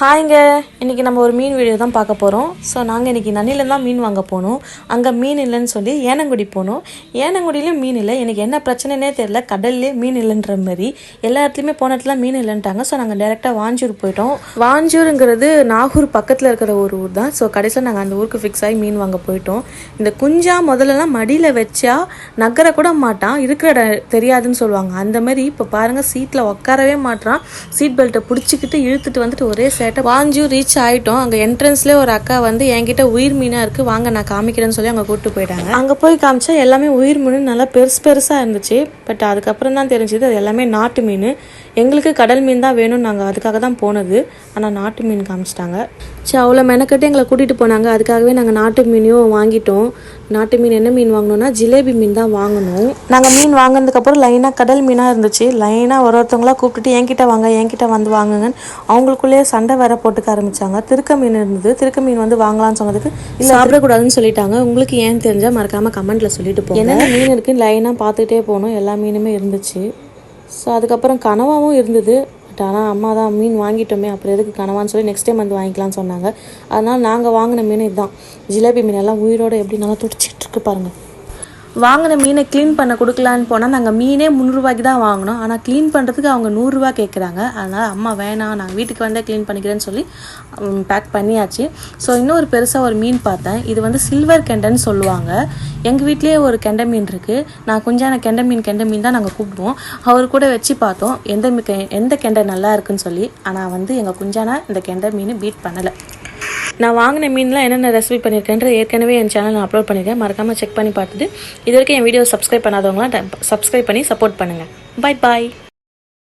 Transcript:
ஹாய்ங்க. இன்றைக்கி நம்ம ஒரு மீன் வீடியோ தான் பார்க்க போகிறோம் ஸோ நாங்கள் இன்றைக்கி நன்னியில் தான் மீன் வாங்க போனோம். அங்கே மீன் இல்லைன்னு சொல்லி ஏனங்குடி போனோம். ஏனங்குடியிலும் மீன் இல்லை. எனக்கு என்ன பிரச்சனைனே தெரியல. கடல்லே மீன் இல்லைன்ற மாதிரி எல்லா இடத்துலையுமே போன இடத்துல மீன் இல்லைன்ட்டாங்க. ஸோ நாங்கள் டேரெக்டாக வாஞ்சூர் போயிட்டோம். வாஞ்சூருங்கிறது நாகூர் பக்கத்தில் இருக்கிற ஒரு ஊர் தான். ஸோ கடைசியில் நாங்கள் அந்த ஊருக்கு ஃபிக்ஸ் ஆகி மீன் வாங்க போயிட்டோம். இந்த குஞ்சா முதல்லலாம் மடியில் வச்சா நகர கூட மாட்டான். இருக்கிற இடம் தெரியாதுன்னு சொல்லுவாங்க. அந்த மாதிரி இப்போ பாருங்கள் சீட்டில் உட்காரவே மாட்டான் சீட் பெல்ட்டை பிடிச்சிக்கிட்டு இழுத்துட்டு வந்துட்டு ஒரே கரெக்டாக வாஞ்சூர் ரீச் ஆகிட்டோம் அங்கே என்ட்ரன்ஸ்லேயே ஒரு அக்கா வந்து என்கிட்ட உயிர் மீனாக இருக்குது வாங்க நான் காமிக்கிறேன்னு சொல்லி அங்கே கூப்பிட்டு போயிட்டாங்க. அங்கே போய் காமிச்சா எல்லாமே உயிர் மீன் நல்லா பெருசு பெருசாக இருந்துச்சு. பட் அதுக்கப்புறம் தான் தெரிஞ்சுது அது எல்லாமே நாட்டு மீன். எங்களுக்கு கடல் மீன் தான் வேணும்னு நாங்கள் அதுக்காக தான் போனது. ஆனால் நாட்டு மீன் காமிச்சிட்டாங்க. சரி அவ்வளோ மெனக்கட்டு எங்களை கூட்டிகிட்டு போனாங்க. அதுக்காகவே நாங்கள் நாட்டு மீனையும் வாங்கிட்டோம். நாட்டு மீன் என்ன மீன் வாங்கினோம்னா ஜிலேபி மீன் தான் வாங்கினோம் நாங்கள் மீன் வாங்கினதுக்கப்புறம் லைனாக கடல் மீனாக இருந்துச்சு. லைனாக ஒரு ஒருத்தவங்களா கூப்பிட்டுட்டு என்கிட்ட வாங்க என்கிட்ட வந்து வாங்குங்கன்னு அவங்களுக்குள்ளேயே சண்டை வேற போட்டுக்க ஆரம்பிச்சாங்க. திருக்க மீன் இருந்தது. திருக்க மீன் வந்து வாங்கலாம்னு சொன்னதுக்கு இல்லை சாப்பிடக்கூடாதுன்னு சொல்லிட்டாங்க. உங்களுக்கு ஏன் தெரிஞ்சால் மறக்காமல் கமெண்ட்டில் சொல்லிட்டு போங்க. என்னென்ன மீன் இருக்குன்னு லைனாக பார்த்துட்டே போனோம் எல்லா மீனுமே இருந்துச்சு. ஸோ அதுக்கப்புறம் கனவாவும் இருந்தது. பட் ஆனால் அம்மா தான் மீன் வாங்கிட்டோமே அப்புறம் எதுக்கு கனவான்னு சொல்லி நெக்ஸ்ட் டைம் வந்து வாங்கிக்கலாம்னு சொன்னாங்க. அதனால் நாங்கள் வாங்கின மீன் இதுதான். ஜிலேபி மீன் எல்லாம் உயிரோடு எப்படி நல்லா துடிச்சிட்டு இருக்கு பாருங்கள் வாங்கின மீனை க்ளீன் பண்ண கொடுக்கலான்னு போனால் நாங்கள் மீனே முந்நூறுரூவாய்க்கு தான் வாங்கினோம். ஆனால் க்ளீன் பண்ணுறதுக்கு அவங்க நூறுரூவா கேட்குறாங்க அதனால் அம்மா வேணாம் நான் வீட்டுக்கு வந்தால் க்ளீன் பண்ணிக்கிறேன்னு சொல்லி பேக் பண்ணியாச்சு. ஸோ இன்னொரு பெருசாக ஒரு மீன் பார்த்தேன். இது வந்து சில்வர் கெண்டைன்னு சொல்லுவாங்க. எங்கள் வீட்லேயே ஒரு கெண்டை மீன் இருக்குது நான் கொஞ்சம் கெண்டை மீன் கெண்டை மீன் தான் நாங்கள் கூப்பிடுவோம். அவர் கூட வச்சு பார்த்தோம். எந்த கெ- எந்த கெண்டை நல்லா இருக்குன்னு சொல்லி. ஆனால் வந்து எங்கள் குஞ்சானா இந்த கெண்டை மீன் பீட் பண்ணலை. நான் வாங்கின மீன்லாம் என்னென்ன ரெசிபி பண்ணியிருக்கேன்ற ஏற்கனவே என் சேனல் நான் அப்லோட் பண்ணியிருக்கேன். மறக்காமல் செக் பண்ணி பார்த்துட்டு இது வரைக்கும் என் வீடியோ சப்ஸ்கிரைப் பண்ணாதவங்களாம் சப்ஸ்கிரைப் பண்ணி சப்போர்ட் பண்ணுங்கள் பை பாய்